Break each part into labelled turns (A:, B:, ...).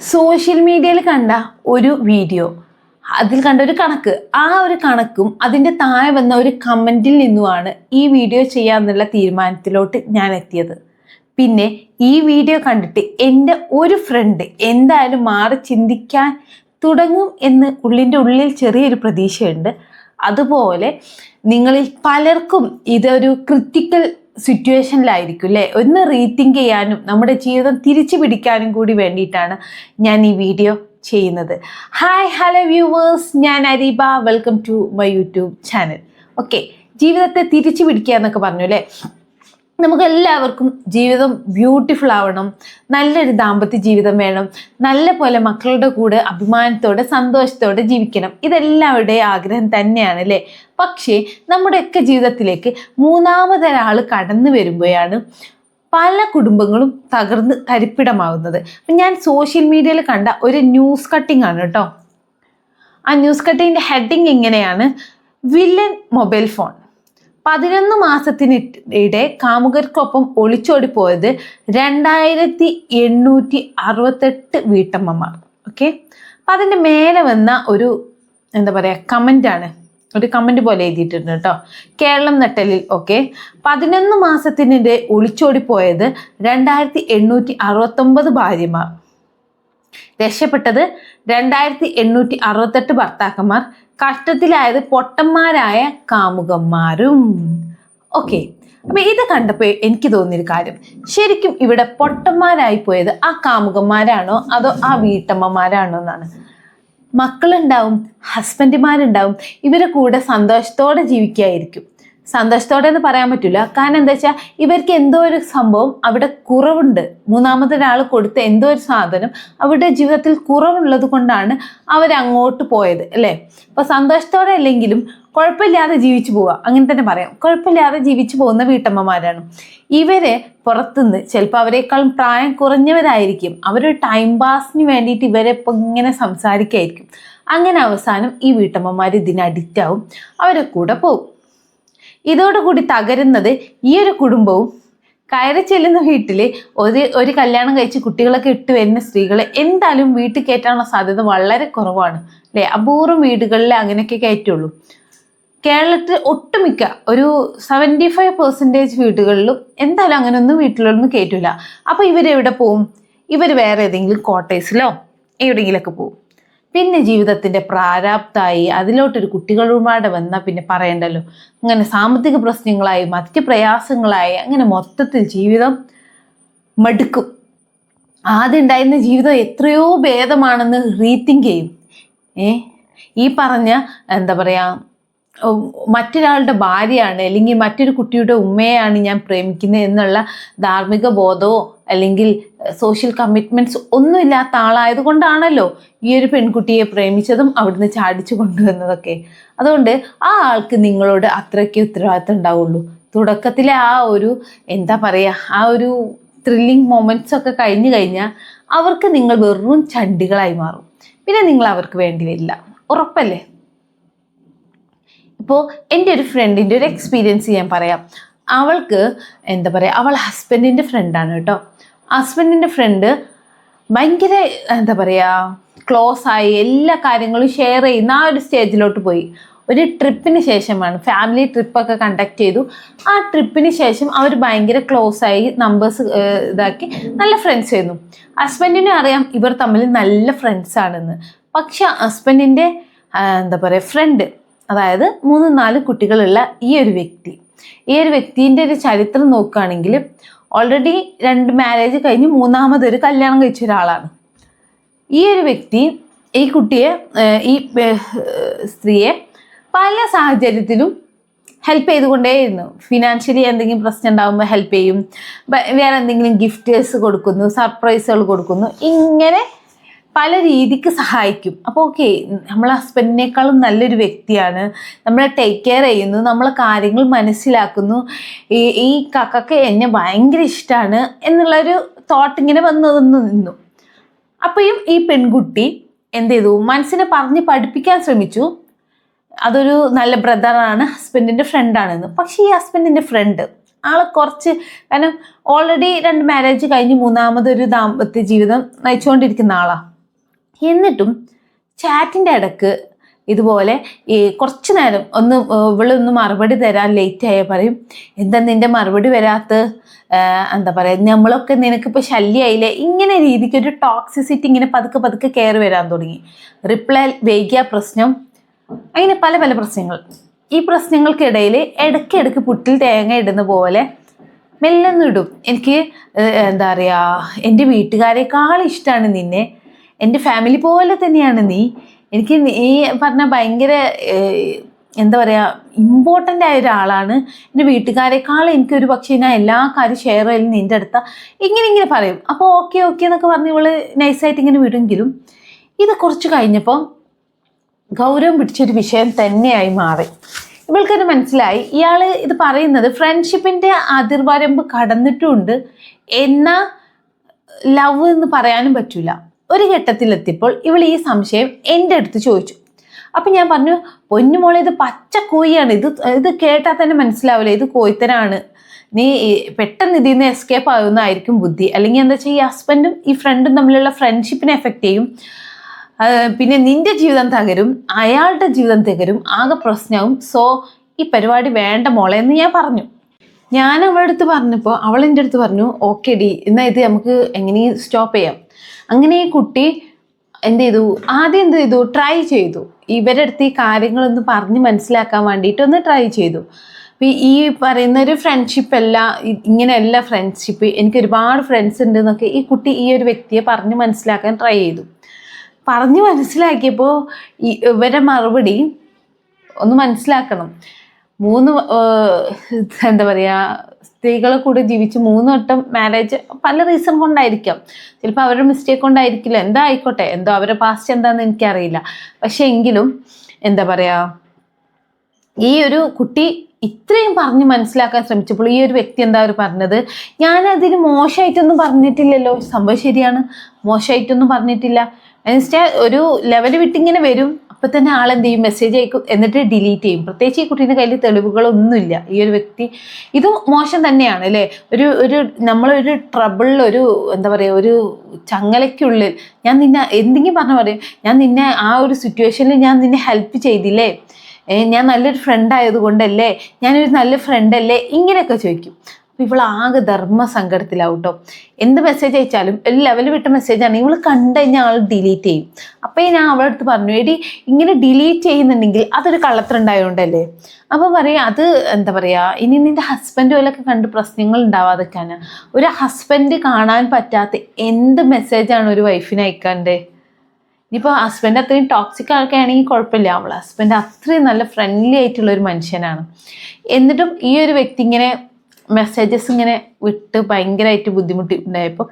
A: Social മീഡിയയിൽ കണ്ട ഒരു വീഡിയോ. അതിൽ കണ്ട ഒരു കണക്ക്. ആ ഒരു കണക്കും അതിന്റെ താഴെ വന്ന ഒരു കമന്റിൽ നിന്നുമാണ് ഈ വീഡിയോ ചെയ്യാമെന്നുള്ള തീരുമാനത്തിലോട്ട് ഞാൻ എത്തിയത്. പിന്നെ ഈ വീഡിയോ കണ്ടിട്ട് എന്റെ ഒരു ഫ്രണ്ട് എന്തായാലും മാറി ചിന്തിക്കാൻ തുടങ്ങും എന്ന് ഉള്ളിന്റെ ഉള്ളിൽ ചെറിയൊരു പ്രതീക്ഷയുണ്ട്. അതുപോലെ നിങ്ങളിൽ പലർക്കും ഇതൊരു ക്രിട്ടിക്കൽ സിറ്റുവേഷനിലായിരിക്കും അല്ലേ ഒന്ന് റീതിങ്ക് ചെയ്യാനും നമ്മുടെ ജീവിതം തിരിച്ചു പിടിക്കാനും കൂടി വേണ്ടിയിട്ടാണ് ഞാൻ ഈ വീഡിയോ ചെയ്യുന്നത്. ഹായ് ഹലോ വ്യൂവേഴ്സ് ഞാൻ Areeba. Welcome to my YouTube channel okay ജീവിതത്തെ തിരിച്ചു പിടിക്കുക എന്നൊക്കെ പറഞ്ഞു അല്ലേ നമുക്ക് എല്ലാവർക്കും ജീവിതം ബ്യൂട്ടിഫുൾ ആവണം. നല്ലൊരു ദാമ്പത്യ ജീവിതം വേണം. നല്ല പോലെ മക്കളുടെ കൂടെ അഭിമാനത്തോടെ സന്തോഷത്തോടെ ജീവിക്കണം. ഇതെല്ലാവരുടെയും ആഗ്രഹം തന്നെയാണ് അല്ലേ പക്ഷേ നമ്മുടെയൊക്കെ ജീവിതത്തിലേക്ക് മൂന്നാമതൊരാൾ കടന്നു വരുമ്പോഴാണ് പല കുടുംബങ്ങളും തകർന്ന് തരിപ്പിടമാവുന്നത്. ഞാൻ സോഷ്യൽ മീഡിയയിൽ കണ്ട ഒരു ന്യൂസ് കട്ടിംഗ് ആണ് കേട്ടോ. ആ ന്യൂസ് കട്ടിങ്ങിന്റെ ഹെഡിങ് ഇങ്ങനെയാണ് വില്ലൻ മൊബൈൽ ഫോൺ. പതിനൊന്ന് മാസത്തിനിടെ കാമുകർക്കൊപ്പം ഒളിച്ചോടി പോയത് രണ്ടായിരത്തി എണ്ണൂറ്റി അറുപത്തെട്ട് വീട്ടമ്മമാർ. ഓക്കെ അപ്പം അതിന്റെ മേലെ വന്ന ഒരു എന്താ പറയുക കമന്റാണ് ഒരു കമന്റ് പോലെ എഴുതിയിട്ടുണ്ട് കേട്ടോ. കേരളം നട്ടലിൽ ഓക്കെ പതിനൊന്ന് മാസത്തിനിടെ ഒളിച്ചോടി പോയത് രണ്ടായിരത്തി എണ്ണൂറ്റി അറുപത്തൊമ്പത് ഭാര്യമാർ. രക്ഷപ്പെട്ടത് രണ്ടായിരത്തി എണ്ണൂറ്റി അറുപത്തെട്ട് ഭർത്താക്കന്മാർ. കഷ്ടത്തിലായത് പൊട്ടന്മാരായ കാമുകന്മാരും. ഓക്കെ അപ്പൊ ഇത് കണ്ടപ്പോൾ എനിക്ക് തോന്നിയൊരു കാര്യം. ശരിക്കും ഇവിടെ പൊട്ടന്മാരായി പോയത് ആ കാമുകന്മാരാണോ അതോ ആ വീട്ടമ്മമാരാണോ എന്നാണ്. മക്കളുണ്ടാവും ഹസ്ബൻഡുമാരുണ്ടാവും ഇവരെ കൂടെ സന്തോഷത്തോടെ ജീവിക്കായിരിക്കും. സന്തോഷത്തോടെ എന്ന് പറയാൻ പറ്റില്ല. കാരണം എന്താ വെച്ചാൽ ഇവർക്ക് എന്തോ ഒരു സംഭവം അവിടെ കുറവുണ്ട്. മൂന്നാമത്തെ മൂന്നാമതൊരാൾ കൊടുത്ത എന്തോ ഒരു സാധനം അവരുടെ ജീവിതത്തിൽ കുറവുള്ളത് കൊണ്ടാണ് അവരങ്ങോട്ട് പോയത് അല്ലേ? അപ്പോൾ സന്തോഷത്തോടെ അല്ലെങ്കിലും കുഴപ്പമില്ലാതെ ജീവിച്ചു പോവുക അങ്ങനെ തന്നെ പറയാം. കുഴപ്പമില്ലാതെ ജീവിച്ചു പോകുന്ന വീട്ടമ്മമാരാണ്. ഇവർ പുറത്തുനിന്ന് ചിലപ്പോൾ അവരെക്കാളും പ്രായം കുറഞ്ഞവരായിരിക്കും. അവരൊരു ടൈം പാസിന് വേണ്ടിയിട്ട് ഇവരെ ഇപ്പം ഇങ്ങനെ സംസാരിക്കായിരിക്കും. അങ്ങനെ അവസാനം ഈ വീട്ടമ്മമാർ ഇതിന് അഡിക്റ്റ് ആവും. അവരെ കൂടെ പോകും ഇതോടുകൂടി തകരുന്നത് ഈ ഒരു കുടുംബവും. കയറി ചെല്ലുന്ന വീട്ടിൽ ഒരു ഒരു കല്യാണം കഴിച്ച് കുട്ടികളൊക്കെ ഇട്ട് വരുന്ന സ്ത്രീകളെ എന്തായാലും വീട്ടിൽ കയറ്റാനുള്ള സാധ്യത വളരെ കുറവാണ്. അല്ലേ? അപൂർവം വീടുകളിൽ അങ്ങനെയൊക്കെ കയറ്റുള്ളൂ. കേരളത്തിൽ ഒട്ടുമിക്ക ഒരു സെവന്റി ഫൈവ് പെർസെന്റേജ് വീടുകളിലും എന്തായാലും അങ്ങനെയൊന്നും വീട്ടിലൊന്നും കയറ്റില്ല അപ്പോൾ ഇവരെവിടെ പോവും? ഇവർ വേറെ ഏതെങ്കിലും ക്വാർട്ടേഴ്സിലോ എവിടെയെങ്കിലുമൊക്കെ പോവും. പിന്നെ ജീവിതത്തിന്റെ പ്രാരാബ്ദമായി അതിലോട്ടൊരു കുട്ടികളുമായിട്ട് വന്നാൽ പിന്നെ പറയണ്ടല്ലോ. അങ്ങനെ സാമ്പത്തിക പ്രശ്നങ്ങളായി മറ്റ് പ്രയാസങ്ങളായി അങ്ങനെ മൊത്തത്തിൽ ജീവിതം മടുക്കും. ആദ്യം ഉണ്ടായിരുന്ന ജീവിതം എത്രയോ ഭേദമാണെന്ന് റീതിങ്ക് ചെയ്യും. ഏ? ഈ പറഞ്ഞ എന്താ പറയുക മറ്റൊരാളുടെ ഭാര്യയാണ് അല്ലെങ്കിൽ മറ്റൊരു കുട്ടിയുടെ ഉമ്മയാണ് ഞാൻ പ്രേമിക്കുന്നത് എന്നുള്ള ധാർമ്മിക ബോധമോ അല്ലെങ്കിൽ സോഷ്യൽ കമ്മിറ്റ്മെന്റ്സ് ഒന്നുമില്ലാത്ത ആളായത് കൊണ്ടാണല്ലോ ഈ ഒരു പെൺകുട്ടിയെ പ്രേമിച്ചതും അവിടുന്ന് ചാടിച്ചു കൊണ്ടുവന്നതൊക്കെ. അതുകൊണ്ട് ആ ആൾക്ക് നിങ്ങളോട് അത്രയ്ക്ക് ഉത്തരവാദിത്തം ഉണ്ടാവുള്ളൂ. തുടക്കത്തിലെ ആ ഒരു എന്താ പറയുക ആ ഒരു ത്രില്ലിങ് മൊമെന്റ്സ് ഒക്കെ കഴിഞ്ഞു കഴിഞ്ഞാൽ അവർക്ക് നിങ്ങൾ വെറും ചണ്ടികളായി മാറും. പിന്നെ നിങ്ങൾ അവർക്ക് വേണ്ടി വരില്ല. ഉറപ്പല്ലേ? ഇപ്പോൾ എന്റെ ഒരു ഫ്രണ്ടിന്റെ ഒരു എക്സ്പീരിയൻസ് ഞാൻ പറയാം. അവൾക്ക് എന്താ പറയുക അവൾ ഹസ്ബൻഡിന്റെ ഫ്രണ്ടാണ് കേട്ടോ. ഹസ്ബൻഡിന്റെ ഫ്രണ്ട് ഭയങ്കര എന്താ പറയുക ക്ലോസ് ആയി എല്ലാ കാര്യങ്ങളും ഷെയർ ചെയ്യുന്ന ആ ഒരു സ്റ്റേജിലോട്ട് പോയി. ഒരു ട്രിപ്പിന് ശേഷമാണ് ഫാമിലി ട്രിപ്പൊക്കെ കണ്ടക്ട് ചെയ്തു. ആ ട്രിപ്പിന് ശേഷം അവർ ഭയങ്കര ക്ലോസ് ആയി നമ്പേഴ്സ് ഇതാക്കി നല്ല ഫ്രണ്ട്സ് ആയിരുന്നു. ഹസ്ബൻഡിനെ അറിയാം ഇവർ തമ്മിൽ നല്ല ഫ്രണ്ട്സ് ആണെന്ന്. പക്ഷെ ഹസ്ബൻഡിന്റെ എന്താ പറയുക ഫ്രണ്ട് അതായത് മൂന്ന് നാല് കുട്ടികളുള്ള ഈ ഒരു വ്യക്തി. ഈ ഒരു വ്യക്തിന്റെ ഒരു ചരിത്രം നോക്കുകയാണെങ്കിൽ ഓൾറെഡി രണ്ട് മാരേജ് കഴിഞ്ഞ് മൂന്നാമതൊരു കല്യാണം കഴിച്ച ഒരാളാണ്. ഈ ഒരു വ്യക്തി ഈ കുട്ടിയെ ഈ സ്ത്രീയെ പല സാഹചര്യത്തിലും ഹെൽപ്പ് ചെയ്തുകൊണ്ടേയിരുന്നു. ഫിനാൻഷ്യലി എന്തെങ്കിലും പ്രശ്നം ഉണ്ടാകുമ്പോൾ ഹെൽപ്പ് ചെയ്യും. വേറെ എന്തെങ്കിലും ഗിഫ്റ്റേഴ്സ് കൊടുക്കുന്നു സർപ്രൈസുകൾ കൊടുക്കുന്നു. ഇങ്ങനെ പല രീതിക്ക് സഹായിക്കും. അപ്പോൾ ഓക്കെ നമ്മളെ ഹസ്ബൻഡിനേക്കാളും നല്ലൊരു വ്യക്തിയാണ്. നമ്മളെ ടേക്ക് കെയർ ചെയ്യുന്നു നമ്മളെ കാര്യങ്ങൾ മനസ്സിലാക്കുന്നു. ഈ ഈ കക്കൊക്കെ എന്നെ ഭയങ്കര ഇഷ്ടമാണ് എന്നുള്ളൊരു തോട്ട് ഇങ്ങനെ വന്നു നിന്നു. അപ്പോഴും ഈ പെൺകുട്ടി എന്ത് ചെയ്തു? മനസ്സിനെ പറഞ്ഞ് പഠിപ്പിക്കാൻ ശ്രമിച്ചു. അതൊരു നല്ല ബ്രദറാണ് ഹസ്ബൻഡിന്റെ ഫ്രണ്ടാണെന്ന് പക്ഷേ ഈ ഹസ്ബൻഡിന്റെ ഫ്രണ്ട് ആൾ കുറച്ച് കാരണം ഓൾറെഡി രണ്ട് മാരേജ് കഴിഞ്ഞ് മൂന്നാമതൊരു ദാമ്പത്യ ജീവിതം നയിച്ചുകൊണ്ടിരിക്കുന്ന ആളാണ് എന്നിട്ടും ചാറ്റിന്റെ ഇടയ്ക്ക് ഇതുപോലെ ഈ കുറച്ച് നേരം ഒന്ന് ഇവളൊന്ന് മറുപടി തരാൻ ലേറ്റ് ആയ പറയും എന്താ നിന്റെ മറുപടി വരാത്ത എന്താ പറയുക നമ്മളൊക്കെ നിനക്കിപ്പോൾ ശല്യമായില്ലേ ഇങ്ങനെ രീതിക്ക് ഒരു ടോക്സിസിറ്റി ഇങ്ങനെ പതുക്കെ പതുക്കെ കയറി വരാൻ തുടങ്ങി. റിപ്ലൈ വൈകിയ പ്രശ്നം അങ്ങനെ പല പല പ്രശ്നങ്ങൾ. ഈ പ്രശ്നങ്ങൾക്കിടയിൽ ഇടയ്ക്കിടയ്ക്ക് പുട്ടിൽ തേങ്ങ ഇടുന്ന പോലെ മെല്ലെന്നിടും എനിക്ക് എന്താ പറയുക എന്റെ വീട്ടുകാരെക്കാൾ ഇഷ്ടമാണ് നിന്നെ എന്റെ ഫാമിലി പോലെ തന്നെയാണ് നീ. എനിക്ക് നീ പറഞ്ഞ ഭയങ്കര എന്താ പറയുക ഇമ്പോർട്ടന്റ് ആയ ഒരാളാണ്. എന്റെ വീട്ടുകാരെക്കാൾ എനിക്കൊരു പക്ഷേ ഞാൻ എല്ലാ കാര്യം ഷെയർ ചെയ്യലും നിന്റെ അടുത്ത. ഇങ്ങനെ ഇങ്ങനെ പറയും. അപ്പോൾ ഓക്കെ ഓക്കെ എന്നൊക്കെ പറഞ്ഞ് ഇവൾ നൈസായിട്ട് ഇങ്ങനെ വിടുമെങ്കിലും ഇത് കുറച്ച് കഴിഞ്ഞപ്പോൾ ഗൗരവം പിടിച്ചൊരു വിഷയം തന്നെയായി മാറി. ഇവൾക്കത് മനസ്സിലായി. ഇയാൾ ഇത് പറയുന്നത് ഫ്രണ്ട്ഷിപ്പിന്റെ അതിർവരമ്പ് കടന്നിട്ടുമുണ്ട്. എന്ന ലവ് എന്ന് പറയാനും പറ്റൂല. ഒരു ഘട്ടത്തിലെത്തിയപ്പോൾ ഇവൾ ഈ സംശയം എന്റെ അടുത്ത് ചോദിച്ചു. അപ്പം ഞാൻ പറഞ്ഞു പൊന്നുമോളെ ഇത് പച്ച കോയിയാണ് ഇത് ഇത് കേട്ടാൽ തന്നെ മനസ്സിലാവില്ല? ഇത് കോയിത്തനാണ് നീ പെട്ടെന്ന് ഇതിൽ നിന്ന് എസ്കേപ്പ് ആവുന്നതായിരിക്കും ബുദ്ധി. അല്ലെങ്കിൽ എന്താ വെച്ചാൽ ഈ ഹസ്ബൻഡും ഈ ഫ്രണ്ടും തമ്മിലുള്ള ഫ്രണ്ട്ഷിപ്പിനെ എഫക്റ്റ് ചെയ്യും. പിന്നെ നിന്റെ ജീവിതം തകരും. അയാളുടെ ജീവിതം തകരും. ആകെ പ്രശ്നവും. സോ ഈ പരിപാടി വേണ്ട മോളെ എന്ന് ഞാൻ പറഞ്ഞു. ഞാൻ അവളുടെ അടുത്ത് പറഞ്ഞപ്പോൾ അവൾ എന്റെ അടുത്ത് പറഞ്ഞു ഓക്കെ ഡി എന്നാൽ ഇത് നമുക്ക് എങ്ങനെയും സ്റ്റോപ്പ് ചെയ്യാം. അങ്ങനെ ഈ കുട്ടി എന്ത് ചെയ്തു? ആദ്യം എന്ത് ചെയ്തു? ട്രൈ ചെയ്തു. ഇവരുടെ അടുത്ത് ഈ കാര്യങ്ങളൊന്ന് പറഞ്ഞ് മനസ്സിലാക്കാൻ വേണ്ടിയിട്ട് ഒന്ന് ട്രൈ ചെയ്തു. ഈ പറയുന്ന ഒരു ഫ്രണ്ട്ഷിപ്പ് അല്ല ഇങ്ങനെയല്ല ഫ്രണ്ട്ഷിപ്പ് എനിക്ക് ഒരുപാട് ഫ്രണ്ട്സ് ഉണ്ട് എന്നൊക്കെ ഈ കുട്ടി ഈ ഒരു വ്യക്തിയെ പറഞ്ഞ് മനസ്സിലാക്കാൻ ട്രൈ ചെയ്തു. പറഞ്ഞ് മനസ്സിലാക്കിയപ്പോൾ ഇവരെ മറുപടി ഒന്ന് മനസ്സിലാക്കണം. മൂന്ന് എന്താ പറയുക സ്ത്രീകളെ കൂടെ ജീവിച്ച് മൂന്ന് വട്ടം മാരേജ് പല റീസൺ കൊണ്ടായിരിക്കാം. ചിലപ്പോൾ അവരുടെ മിസ്റ്റേക്ക് കൊണ്ടായിരിക്കില്ല. എന്താ ആയിക്കോട്ടെ? എന്തോ അവരുടെ പാസ്റ്റ് എന്താണെന്ന് എനിക്കറിയില്ല. പക്ഷേ എങ്കിലും എന്താ പറയുക ഈ ഒരു കുട്ടി ഇത്രയും പറഞ്ഞ് മനസ്സിലാക്കാൻ ശ്രമിച്ചപ്പോൾ ഈ ഒരു വ്യക്തി എന്താ അവർ പറഞ്ഞത്? ഞാനതിന് മോശമായിട്ടൊന്നും പറഞ്ഞിട്ടില്ലല്ലോ. സംഭവം ശരിയാണ്. മോശമായിട്ടൊന്നും പറഞ്ഞിട്ടില്ല. എന്നുവെച്ചാൽ ഒരു ലെവൽ വിട്ടിങ്ങനെ വരും. അപ്പം തന്നെ ആളെന്ത് ചെയ്യും മെസ്സേജ് അയക്കും. എന്നിട്ട് ഡിലീറ്റ് ചെയ്യും. പ്രത്യേകിച്ച് ഈ കുട്ടീന്റെ കയ്യിൽ തെളിവുകളൊന്നുമില്ല. ഈ ഒരു വ്യക്തി. ഇത് മോശം തന്നെയാണ് അല്ലേ? ഒരു ഒരു നമ്മളൊരു ട്രബിളിൽ ഒരു എന്താ പറയുക ഒരു ചങ്ങലയ്ക്കുള്ളിൽ ഞാൻ നിന്നെ എന്തെങ്കിലും പറഞ്ഞ പറയും. ഞാൻ നിന്നെ ആ ഒരു സിറ്റുവേഷനിൽ ഞാൻ നിന്നെ ഹെൽപ്പ് ചെയ്തില്ലേ? ഞാൻ നല്ലൊരു ഫ്രണ്ട് ആയതുകൊണ്ടല്ലേ? ഞാനൊരു നല്ല ഫ്രണ്ട് അല്ലേ? ഇങ്ങനെയൊക്കെ ചോദിക്കും. അപ്പോൾ ഇവൾ ആകെ ധർമ്മ സങ്കടത്തിലാവും കേട്ടോ എന്ത് മെസ്സേജ് അയച്ചാലും ഒരു ലെവൽ വിട്ട മെസ്സേജ് ആണ്. ഇവൾ കണ്ടു കഴിഞ്ഞാൽ ആൾ ഡിലീറ്റ് ചെയ്യും. അപ്പോൾ ഞാൻ അവളുടെ അടുത്ത് പറഞ്ഞു എടി ഇങ്ങനെ ഡിലീറ്റ് ചെയ്യുന്നുണ്ടെങ്കിൽ അതൊരു കള്ളത്തിലുണ്ടായതുകൊണ്ടല്ലേ അപ്പോൾ പറയാം അത് എന്താ പറയുക ഇനി നിന്റെ ഹസ്ബൻഡ് പോലൊക്കെ കണ്ട് പ്രശ്നങ്ങൾ ഉണ്ടാവാതിരിക്കാനാ ഒരു ഹസ്ബൻഡ് കാണാൻ പറ്റാത്ത എന്ത് മെസ്സേജാണ് ഒരു വൈഫിന് അയക്കാണ്ടേ? ഇനിയിപ്പോൾ ഹസ്ബൻഡ് അത്രയും ടോക്സിക് ആൾക്കാണെങ്കിൽ കുഴപ്പമില്ല. അവൾ ഹസ്ബൻഡ് അത്രയും നല്ല ഫ്രണ്ട്ലി ആയിട്ടുള്ള ഒരു മനുഷ്യനാണ്. എന്നിട്ടും ഈ ഒരു വ്യക്തി ഇങ്ങനെ മെസ്സേജസ് ഇങ്ങനെ വിട്ട് ഭയങ്കരമായിട്ട് ബുദ്ധിമുട്ടി ഉണ്ടായപ്പോൾ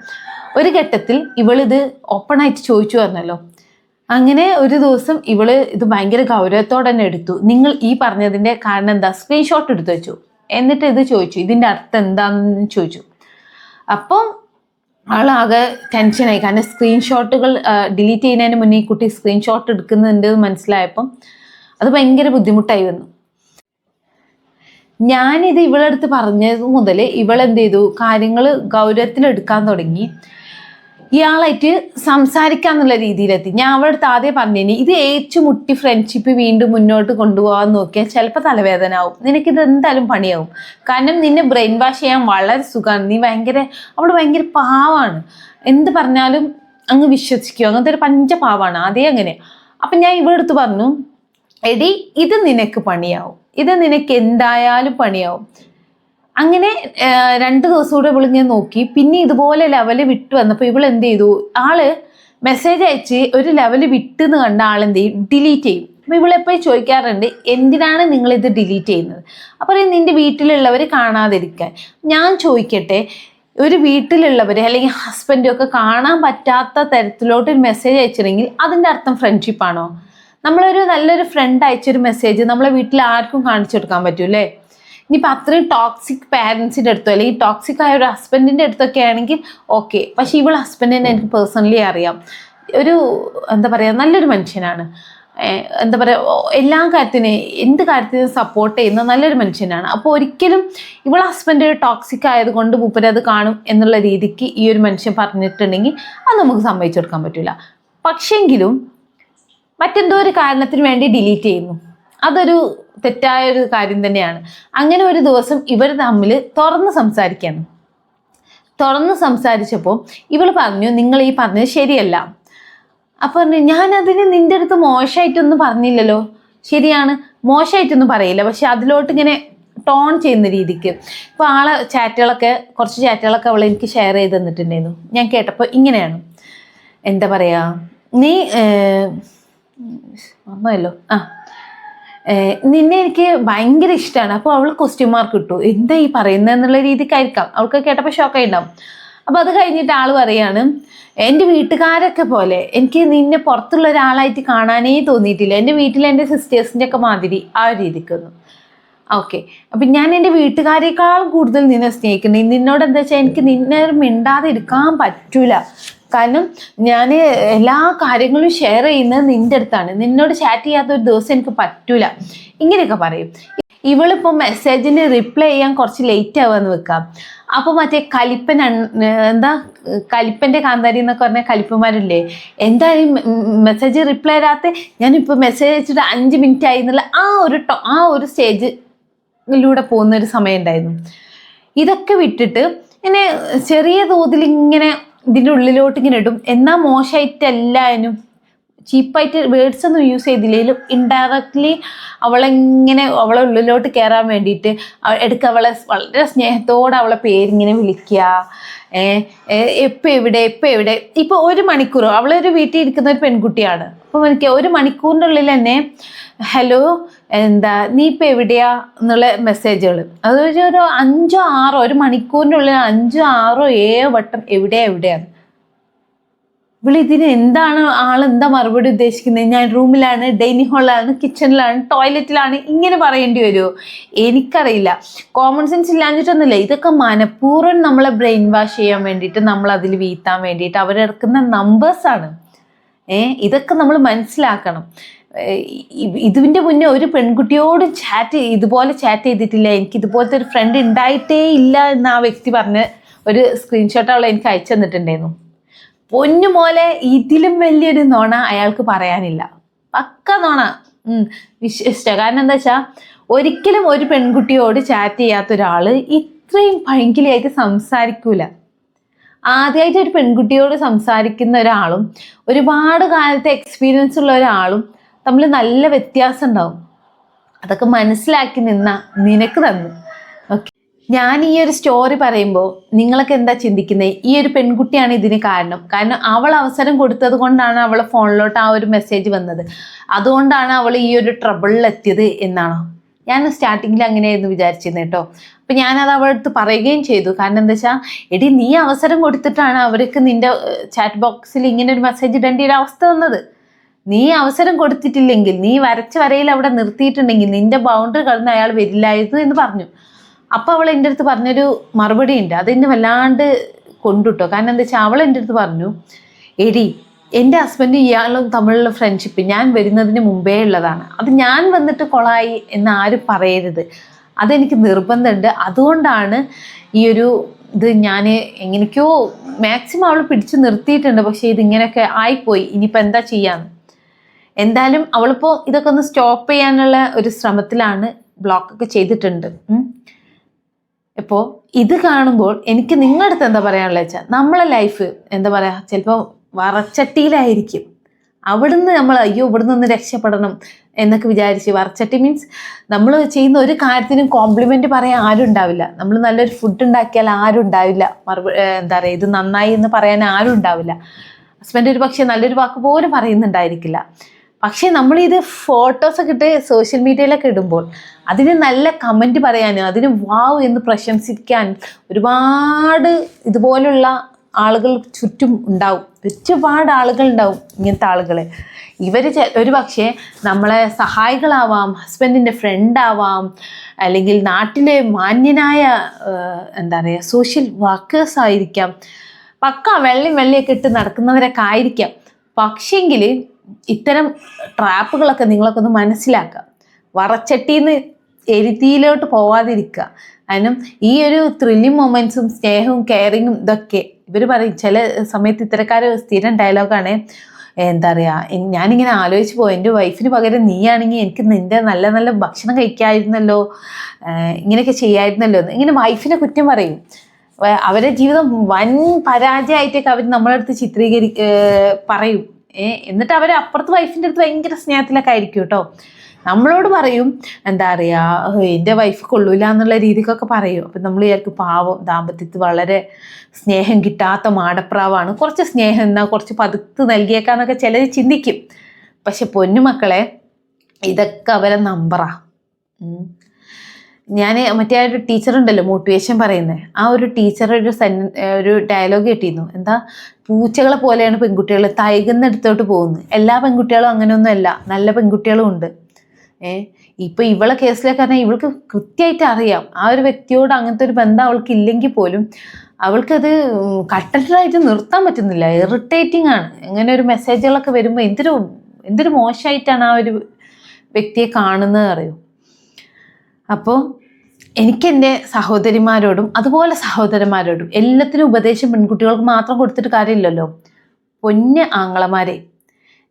A: ഒരു ഘട്ടത്തിൽ ഇവളിത് ഓപ്പണായിട്ട് ചോദിച്ചു പറഞ്ഞല്ലോ. അങ്ങനെ ഒരു ദിവസം ഇവൾ ഇത് ഭയങ്കര ഗൗരവത്തോടെ തന്നെ എടുത്തു. നിങ്ങൾ ഈ പറഞ്ഞതിന്റെ കാരണം എന്താ? സ്ക്രീൻഷോട്ട് എടുത്തു വെച്ചു. എന്നിട്ട് ഇത് ചോദിച്ചു. ഇതിന്റെ അർത്ഥം എന്താണെന്ന് ചോദിച്ചു. അപ്പം ആളാകെ ടെൻഷനായി കാരണം സ്ക്രീൻഷോട്ടുകൾ ഡിലീറ്റ് ചെയ്യുന്നതിന് മുന്നേ ഈ കുട്ടി സ്ക്രീൻഷോട്ട് എടുക്കുന്നുണ്ട് മനസ്സിലായപ്പം അത് ഭയങ്കര ബുദ്ധിമുട്ടായി വന്നു. ഞാനിത് ഇവളടുത്ത് പറഞ്ഞത് മുതൽ ഇവളെന്ത് ചെയ്തു കാര്യങ്ങൾ ഗൗരവത്തിലെടുക്കാൻ തുടങ്ങി. ഇയാളായിട്ട് സംസാരിക്കാന്നുള്ള രീതിയിലെത്തി. ഞാൻ അവളുടെ അടുത്ത് ആദ്യം പറഞ്ഞിനി ഇത് ഏച്ചുമുട്ടി ഫ്രണ്ട്ഷിപ്പ് വീണ്ടും മുന്നോട്ട് കൊണ്ടുപോകാൻ നോക്കിയാൽ ചിലപ്പോൾ തലവേദന ആവും നിനക്കിത് എന്തായാലും പണിയാവും. കാരണം നിന്നെ ബ്രെയിൻ വാഷ് ചെയ്യാൻ വളരെ സുഖമാണ്. നീ ഭയങ്കര അവൾ ഭയങ്കര പാവാണ്. എന്ത് പറഞ്ഞാലും അങ്ങ് വിശ്വസിക്കുക അങ്ങനത്തെ ഒരു പഞ്ചപാവാണ്. അതേ അങ്ങനെ. അപ്പം ഞാൻ ഇവിടെ അടുത്ത് പറഞ്ഞു എടി ഇത് നിനക്ക് പണിയാവും. ഇത് നിനക്ക് എന്തായാലും പണിയാവും. അങ്ങനെ രണ്ട് ദിവസം കൂടെ ഇവളിങ്ങനെ നോക്കി. പിന്നെ ഇതുപോലെ ലെവൽ വിട്ടു വന്നപ്പോൾ ഇവൾ എന്ത് ചെയ്തു? ആൾ മെസ്സേജ് അയച്ച് ഒരു ലെവൽ വിട്ടെന്ന് കണ്ട ആൾ എന്ത് ചെയ്യും? ഡിലീറ്റ് ചെയ്യും. അപ്പോൾ ഇവളെപ്പോഴും ചോദിക്കാറുണ്ട് എന്തിനാണ് നിങ്ങൾ ഇത് ഡിലീറ്റ് ചെയ്യുന്നത്? അപ്പോൾ പറയും നിന്റെ വീട്ടിലുള്ളവർ കാണാതിരിക്കാൻ. ഞാൻ ചോദിക്കട്ടെ ഒരു വീട്ടിലുള്ളവർ അല്ലെങ്കിൽ ഹസ്ബൻഡും ഒക്കെ കാണാൻ പറ്റാത്ത തരത്തിലോട്ട് ഒരു മെസ്സേജ് അയച്ചിരുന്നെങ്കിൽ അതിന്റെ അർത്ഥം ഫ്രണ്ട്ഷിപ്പാണോ നമ്മളൊരു നല്ലൊരു ഫ്രണ്ട് അയച്ചൊരു മെസ്സേജ് നമ്മളെ വീട്ടിൽ ആർക്കും കാണിച്ചു കൊടുക്കാൻ പറ്റൂലേ ഇനിയിപ്പോൾ അത്രയും ടോക്സിക് പാരൻസിന്റെ അടുത്തോ അല്ലെങ്കിൽ ടോക്സിക് ആയ ഒരു ഹസ്ബൻഡിന്റെ അടുത്തൊക്കെ ആണെങ്കിൽ ഓക്കെ പക്ഷേ ഇവൾ ഹസ്ബൻഡിനെ എനിക്ക് പേഴ്സണലി അറിയാം. ഒരു എന്താ പറയുക നല്ലൊരു മനുഷ്യനാണ്. എന്താ പറയുക എല്ലാ കാര്യത്തിനും എന്ത് കാര്യത്തിനും സപ്പോർട്ട് ചെയ്യുന്ന നല്ലൊരു മനുഷ്യനാണ്. അപ്പോൾ ഒരിക്കലും ഇവൾ ഹസ്ബൻഡ് ടോക്സിക് ആയതുകൊണ്ട് മൂപ്പര് അത് കാണും എന്നുള്ള രീതിക്ക് ഈ ഒരു മനുഷ്യൻ പറഞ്ഞിട്ടുണ്ടെങ്കിൽ അത് നമുക്ക് സമ്മതിച്ചു കൊടുക്കാൻ പറ്റില്ല പക്ഷെങ്കിലും മറ്റെന്തോ ഒരു കാരണത്തിന് വേണ്ടി ഡിലീറ്റ് ചെയ്യുന്നു. അതൊരു തെറ്റായ ഒരു കാര്യം തന്നെയാണ്. അങ്ങനെ ഒരു ദിവസം ഇവർ തമ്മിൽ തുറന്ന് സംസാരിക്കാണ്. തുറന്ന് സംസാരിച്ചപ്പോൾ ഇവൾ പറഞ്ഞു നിങ്ങൾ ഈ പറഞ്ഞത് ശരിയല്ല. അപ്പൊ പറഞ്ഞു ഞാനതിന് നിന്റെ അടുത്ത് മോശമായിട്ടൊന്നും പറഞ്ഞില്ലല്ലോ. ശരിയാണ്. മോശമായിട്ടൊന്നും പറയില്ല. പക്ഷെ അതിലോട്ട് ഇങ്ങനെ ടോൺ ചെയ്യുന്ന രീതിക്ക്. ഇപ്പോൾ ആളെ ചാറ്റുകളൊക്കെ കുറച്ച് ചാറ്റുകളൊക്കെ അവൾ എനിക്ക് ഷെയർ ചെയ്ത് തന്നിട്ടുണ്ടായിരുന്നു. ഞാൻ കേട്ടപ്പോൾ ഇങ്ങനെയാണ്. എന്താ പറയുക നീ അമ്മയല്ലോ ആ. നിന്നെ എനിക്ക് ഭയങ്കര ഇഷ്ടമാണ് അപ്പോൾ അവൾ ക്വസ്റ്റ്യൻ മാർക്ക് ഇട്ടു. എന്താ ഈ പറയുന്നത് എന്നുള്ള രീതിക്കായിരിക്കാം. അവൾക്ക് കേട്ടപ്പോൾ ഷോക്കായി ഉണ്ടാവും. അപ്പോൾ അത് കഴിഞ്ഞിട്ട് ആൾ പറയാണ് എന്റെ വീട്ടുകാരൊക്കെ പോലെ എനിക്ക് നിന്നെ പുറത്തുള്ള ഒരാളായിട്ട് കാണാനേ തോന്നിയിട്ടില്ല. എന്റെ വീട്ടിൽ എന്റെ സിസ്റ്റേഴ്സിന്റെ ഒക്കെ മാതിരി ആ ഒരു രീതിക്കൊന്നും ഓക്കെ. അപ്പം ഞാൻ എന്റെ വീട്ടുകാരെക്കാൾ കൂടുതൽ നിന്നെ സ്നേഹിക്കുന്നുണ്ട്. നിന്നോട് എന്താ വെച്ചാൽ എനിക്ക് നിന്നെ മിണ്ടാതെ എടുക്കാൻ പറ്റൂല. കാരണം ഞാൻ എല്ലാ കാര്യങ്ങളും ഷെയർ ചെയ്യുന്നത് നിന്റെ അടുത്താണ്. നിന്നോട് ചാറ്റ് ചെയ്യാത്ത ഒരു ദിവസം എനിക്ക് പറ്റൂല. ഇങ്ങനെയൊക്കെ പറയും. ഇവളിപ്പോൾ മെസ്സേജിന് റിപ്ലൈ ചെയ്യാൻ കുറച്ച് ലേറ്റ് ആവുമെന്ന് വെക്കാം അപ്പോൾ മറ്റേ കലിപ്പൻ എന്താ കലിപ്പന്റെ കാന്താരി എന്നൊക്കെ പറഞ്ഞ കലിപ്പന്മാരില്ലേ? എന്താ ഈ മെസ്സേജ് റിപ്ലൈ തരാത്ത ഞാനിപ്പോൾ മെസ്സേജ് അയച്ചിട്ട് അഞ്ച് മിനിറ്റ് ആയി എന്നുള്ള ആ ഒരു ടോ ആ ഒരു സ്റ്റേജിലൂടെ പോകുന്ന ഒരു സമയം ഉണ്ടായിരുന്നു. ഇതൊക്കെ വിട്ടിട്ട് ഇങ്ങനെ ചെറിയ തോതിൽ ഇങ്ങനെ ഇതിന്റെ ഉള്ളിലോട്ട് ഇങ്ങനെ ഇടും. എന്നാൽ മോശമായിട്ടല്ല അതിനും ചീപ്പായിട്ട് വേർഡ്സ് ഒന്നും യൂസ് ചെയ്തില്ലെങ്കിലും ഇൻഡയറക്റ്റ്ലി അവളെങ്ങനെ അവളെ ഉള്ളിലോട്ട് കയറാൻ വേണ്ടിയിട്ട് എടുക്ക അവളെ വളരെ സ്നേഹത്തോടെ അവളെ പേരിങ്ങനെ വിളിക്കുക എപ്പോൾ എവിടെ എപ്പോൾ എവിടെ? ഇപ്പോൾ ഒരു മണിക്കൂർ. അവളൊരു വീട്ടിൽ ഇരിക്കുന്ന ഒരു പെൺകുട്ടിയാണ്. അപ്പോൾ എനിക്ക് ഒരു മണിക്കൂറിന്റെ ഉള്ളിൽ തന്നെ ഹലോ എന്താ നീ ഇപ്പം എവിടെയാ? എന്നുള്ള മെസ്സേജുകൾ അതൊരു ഒരു അഞ്ചോ ആറോ ഒരു മണിക്കൂറിന്റെ ഉള്ളിൽ അഞ്ചോ ആറോ ഏഴോ വട്ടം എവിടെയാ എവിടെയാണ് ഇവൾ ഇതിന് എന്താണ് ആൾ എന്താ മറുപടി ഉദ്ദേശിക്കുന്നത്? ഞാൻ റൂമിലാണ് ഡൈനിങ് ഹാളിലാണ് കിച്ചണിലാണ് ടോയ്ലറ്റിലാണ് ഇങ്ങനെ പറയേണ്ടി വരുമോ എനിക്കറിയില്ല. കോമൺ സെൻസ് ഇല്ലാഞ്ഞിട്ടൊന്നുമില്ല. ഇതൊക്കെ മനഃപൂർവം നമ്മളെ ബ്രെയിൻ വാഷ് ചെയ്യാൻ വേണ്ടിയിട്ട് നമ്മൾ അതിൽ വീത്താൻ വേണ്ടിയിട്ട് അവരെടുക്കുന്ന നമ്പേഴ്സാണ് ഏ ഇതൊക്കെ നമ്മൾ മനസ്സിലാക്കണം. ഇതിന്റെ മുന്നേ ഒരു പെൺകുട്ടിയോട് ചാറ്റ് ഇതുപോലെ ചാറ്റ് ചെയ്തിട്ടില്ല. എനിക്ക് ഇതുപോലത്തെ ഒരു ഫ്രണ്ട് ഉണ്ടായിട്ടേ ഇല്ല എന്ന് ആ വ്യക്തി പറഞ്ഞ് ഒരു സ്ക്രീൻഷോട്ട് അവൾ എനിക്ക് അയച്ചു തന്നിട്ടുണ്ടായിരുന്നു. പൊന്നു മോലെ ഇതിലും വലിയൊരു നോണ അയാൾക്ക് പറയാനില്ല. പക്ക നോണ. വിശ്വസിച്ച കാരണം എന്താ വെച്ചാ ഒരിക്കലും ഒരു പെൺകുട്ടിയോട് ചാറ്റ് ചെയ്യാത്ത ഒരാൾ ഇത്രയും ഭയങ്കരമായിട്ട് സംസാരിക്കൂല. ആദ്യമായിട്ട് ഒരു പെൺകുട്ടിയോട് സംസാരിക്കുന്ന ഒരാളും ഒരുപാട് കാലത്തെ എക്സ്പീരിയൻസ് ഉള്ള ഒരാളും തമ്മിൽ നല്ല വ്യത്യാസം ഉണ്ടാവും. അതൊക്കെ മനസ്സിലാക്കി നിന്ന നിനക്ക് തന്നു. ഞാൻ ഈ ഒരു സ്റ്റോറി പറയുമ്പോൾ നിങ്ങളൊക്കെ എന്താ ചിന്തിക്കുന്നത് ഈ ഒരു പെൺകുട്ടിയാണ് ഇതിന് കാരണം. കാരണം അവൾ അവസരം കൊടുത്തത് കൊണ്ടാണ് അവളെ ഫോണിലോട്ട് ആ ഒരു മെസ്സേജ് വന്നത്. അതുകൊണ്ടാണ് അവൾ ഈ ഒരു ട്രബിളിലെത്തിയത് എന്നാണോ. ഞാൻ സ്റ്റാർട്ടിങ്ങിൽ അങ്ങനെയായിരുന്നു വിചാരിച്ചിരുന്നത് കേട്ടോ അപ്പം ഞാനത് അവളടുത്ത് പറയുകയും ചെയ്തു. കാരണം എന്താ വെച്ചാൽ എടി നീ അവസരം കൊടുത്തിട്ടാണ് അവർക്ക് നിന്റെ ചാറ്റ് ബോക്സിൽ ഇങ്ങനെ ഒരു മെസ്സേജ് ഇടേണ്ട ഒരു അവസ്ഥ വന്നത്. നീ അവസരം കൊടുത്തിട്ടില്ലെങ്കിൽ നീ വരച്ച വരയിൽ അവിടെ നിർത്തിയിട്ടുണ്ടെങ്കിൽ നിന്റെ ബൗണ്ടറി കടന്ന് അയാൾ വരില്ലായിരുന്നു എന്ന് പറഞ്ഞു. അപ്പോൾ അവൾ എന്റെ അടുത്ത് പറഞ്ഞൊരു മറുപടി ഉണ്ട്. അതെന്നെ വല്ലാണ്ട് കൊണ്ടുട്ടോ. കാരണം എന്താ വെച്ചാൽ അവൾ എന്റെ അടുത്ത് പറഞ്ഞു എടി എന്റെ ഹസ്ബൻഡും ഇയാളും തമ്മിലുള്ള ഫ്രണ്ട്ഷിപ്പ് ഞാൻ വരുന്നതിന് മുമ്പേ ഉള്ളതാണ്. അത് ഞാൻ വന്നിട്ട് കൊളായി എന്ന് ആരും പറയരുത്. അതെനിക്ക് നിർബന്ധമുണ്ട്. അതുകൊണ്ടാണ് ഈ ഒരു ഇത് ഞാൻ എങ്ങനെയൊക്കെയോ മാക്സിമം അവൾ പിടിച്ചു നിർത്തിയിട്ടുണ്ട്. പക്ഷേ ഇതിങ്ങനെയൊക്കെ ആയിപ്പോയി. ഇനിയിപ്പോൾ എന്താ ചെയ്യാന്ന്? എന്തായാലും അവളിപ്പോൾ ഇതൊക്കെ ഒന്ന് സ്റ്റോപ്പ് ചെയ്യാനുള്ള ഒരു ശ്രമത്തിലാണ് ബ്ലോക്കൊക്കെ ചെയ്തിട്ടുണ്ട്. ഇപ്പോൾ ഇത് കാണുമ്പോൾ എനിക്ക് നിങ്ങളുടെ അടുത്ത് എന്താ പറയാനുള്ളത് വെച്ചാൽ നമ്മളെ ലൈഫ് എന്താ പറയുക ചിലപ്പോൾ വറച്ചട്ടിയിലായിരിക്കും. അവിടുന്ന് നമ്മൾ അയ്യോ ഇവിടുന്ന് ഒന്ന് രക്ഷപ്പെടണം എന്നൊക്കെ വിചാരിച്ച് വറച്ചട്ടി മീൻസ് നമ്മൾ ചെയ്യുന്ന ഒരു കാര്യത്തിനും കോംപ്ലിമെന്റ് പറയാൻ ആരും ഉണ്ടാവില്ല. നമ്മൾ നല്ലൊരു ഫുഡ് ഉണ്ടാക്കിയാൽ ആരും ഉണ്ടാവില്ല. മറുപടി എന്താ പറയുക ഇത് നന്നായി എന്ന് പറയാൻ ആരും ഉണ്ടാവില്ല. ഹസ്ബൻഡ് ഒരു പക്ഷേ നല്ലൊരു വാക്ക് പോലും പറയുന്നുണ്ടായിരിക്കില്ല. പക്ഷേ നമ്മളിത് ഫോട്ടോസൊക്കെ ഇട്ട് സോഷ്യൽ മീഡിയയിലൊക്കെ ഇടുമ്പോൾ അതിന് നല്ല കമന്റ് പറയാനും അതിന് വാവ് എന്ന് പ്രശംസിക്കാൻ ഒരുപാട് ഇതുപോലുള്ള ആളുകൾ ചുറ്റും ഉണ്ടാവും. ഒരുപാട് ആളുകൾ ഉണ്ടാവും ഇങ്ങനത്തെ ആളുകൾ ഇവർ ഒരു പക്ഷേ നമ്മളെ സഹായികളാവാം ഹസ്ബൻഡിന്റെ ഫ്രണ്ടാവാം അല്ലെങ്കിൽ നാട്ടിലെ മാന്യനായ എന്താ പറയുക സോഷ്യൽ വർക്കേഴ്സ് ആയിരിക്കാം. പക്ക വെള്ളയും വെള്ളയൊക്കെ ഇട്ട് നടക്കുന്നവരൊക്കെ ആയിരിക്കാം. പക്ഷെങ്കിൽ ഇത്തരം ട്രാപ്പുകളൊക്കെ നിങ്ങളൊക്കെ ഒന്ന് മനസ്സിലാക്കുക. വറച്ചട്ടിന്ന് എരുത്തിയിലോട്ട് പോവാതിരിക്കുക. കാരണം ഈ ഒരു ത്രില്ലിംഗ് മൊമെൻസും സ്നേഹവും കെയറിങ്ങും ഇതൊക്കെ ഇവർ പറയും. ചില സമയത്ത് ഇത്തരക്കാർ സ്ഥിരം ഡയലോഗാണ് എന്താ പറയുക ഞാനിങ്ങനെ ആലോചിച്ച് പോയി. എന്റെ വൈഫിന് പകരം നീയാണെങ്കിൽ എനിക്ക് നിന്റെ നല്ല നല്ല ഭക്ഷണം കഴിക്കായിരുന്നല്ലോ. ഇങ്ങനെയൊക്കെ ചെയ്യായിരുന്നല്ലോ ഇങ്ങനെ വൈഫിനെ കുറ്റം പറയും. അവരുടെ ജീവിതം വൻ പരാജയമായിട്ടൊക്കെ അവർ നമ്മളടുത്ത് ചിത്രീകരി പറയും. എന്നിട്ട് അവർ അപ്പുറത്ത് വൈഫിന്റെ അടുത്ത് ഭയങ്കര സ്നേഹത്തിലൊക്കെ ആയിരിക്കും കേട്ടോ. നമ്മളോട് പറയും എന്താ പറയുക എന്റെ വൈഫ് കൊള്ളൂല എന്നുള്ള രീതിക്കൊക്കെ പറയും. അപ്പം നമ്മൾ വിചാരിക്കും പാവം ദാമ്പത്യത്തിൽ വളരെ സ്നേഹം കിട്ടാത്ത മാടപ്രാവാണ്. കുറച്ച് സ്നേഹം എന്നാൽ കുറച്ച് പതുത്ത് നൽകിയേക്കാന്നൊക്കെ ചിലർ ചിന്തിക്കും. പക്ഷെ പൊന്നുമക്കളെ ഇതൊക്കെ അവരെ നമ്പറാ ഉം. ഞാൻ മറ്റേ ആ ഒരു ടീച്ചർ ഉണ്ടല്ലോ മോട്ടിവേഷൻ പറയുന്നത് ആ ഒരു ടീച്ചർ ഒരു സെൻ ഒരു ഡയലോഗ് കിട്ടിയിരുന്നു എന്താ? പൂച്ചകളെ പോലെയാണ് പെൺകുട്ടികൾ തൈകുന്നിടത്തോട്ട് പോകുന്നത്. എല്ലാ പെൺകുട്ടികളും അങ്ങനെയൊന്നും അല്ല. നല്ല പെൺകുട്ടികളും ഉണ്ട്. ഏ ഇപ്പൊ ഇവളെ കേസിലൊക്കെ പറഞ്ഞാൽ ഇവൾക്ക് കൃത്യമായിട്ട് അറിയാം. ആ ഒരു വ്യക്തിയോട് അങ്ങനത്തെ ഒരു ബന്ധം അവൾക്ക് ഇല്ലെങ്കിൽ പോലും അവൾക്കത് കട്ടഡായിട്ട് നിർത്താൻ പറ്റുന്നില്ല. ഇറിറ്റേറ്റിംഗ് ആണ്. ഇങ്ങനെ ഒരു മെസ്സേജുകളൊക്കെ വരുമ്പോൾ എന്തൊരു എന്തൊരു മോശമായിട്ടാണ് ആ ഒരു വ്യക്തിയെ കാണുന്നത് അറിയോ? അപ്പോൾ എനിക്ക് എന്റെ സഹോദരിമാരോടും അതുപോലെ സഹോദരന്മാരോടും എല്ലാത്തിനും ഉപദേശം പെൺകുട്ടികൾക്ക് മാത്രം കൊടുത്തിട്ട് കാര്യമില്ലല്ലോ. പൊന്ന് ആങ്ങളമാരെ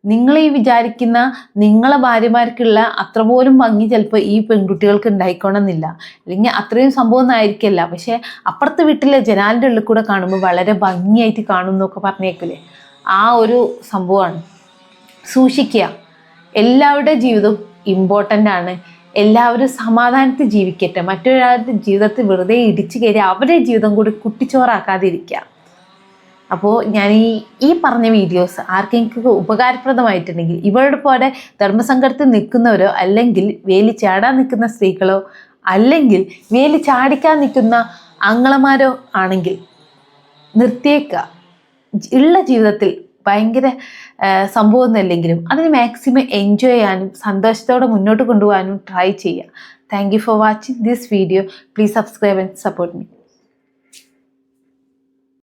A: നിങ്ങൾ ഈ വിചാരിക്കുന്ന നിങ്ങളെ ഭാര്യമാർക്കുള്ള അത്ര പോലും ഭംഗി ചിലപ്പോൾ ഈ പെൺകുട്ടികൾക്ക് ഉണ്ടായിക്കോണമെന്നില്ല അല്ലെങ്കിൽ അത്രയും സംഭവം ഒന്നും ആയിരിക്കില്ല. പക്ഷേ അപ്പുറത്തെ വീട്ടിലെ ജനാലിന്റെ ഉള്ളിൽ കൂടെ കാണുമ്പോൾ വളരെ ഭംഗിയായിട്ട് കാണും എന്നൊക്കെ പറഞ്ഞേക്കില്ലേ ആ ഒരു സംഭവമാണ്. സൂക്ഷിക്കുക. എല്ലാവരുടെ ജീവിതവും ഇമ്പോർട്ടന്റ് ആണ്. എല്ലാവരും സമാധാനത്തിൽ ജീവിക്കട്ടെ. മറ്റൊരാളുടെ ജീവിതത്തിൽ വെറുതെ ഇടിച്ചു കയറി അവരുടെ ജീവിതം കൂടി കുട്ടിച്ചോറാക്കാതിരിക്കുക അപ്പോൾ ഞാൻ ഈ ഈ പറഞ്ഞ വീഡിയോസ് ആർക്കെങ്കിലും ഉപകാരപ്രദമായിട്ടുണ്ടെങ്കിൽ ഇവരുടെ പോലെ ധർമ്മസങ്കടത്തിൽ നിൽക്കുന്നവരോ അല്ലെങ്കിൽ വേലി ചാടാൻ നിൽക്കുന്ന സ്ത്രീകളോ അല്ലെങ്കിൽ വേലി ചാടിക്കാൻ നിൽക്കുന്ന അങ്ങളമാരോ ആണെങ്കിൽ നിർത്തിയേക്കുക ഉള്ള ജീവിതത്തിൽ ഭയങ്കര സംഭവമൊന്നുമല്ലെങ്കിലും അതിന് മാക്സിമം എൻജോയ് ചെയ്യാനും സന്തോഷത്തോടെ മുന്നോട്ട് കൊണ്ടുപോകാനും ട്രൈ ചെയ്യുക. Thank you for watching this video please subscribe and support me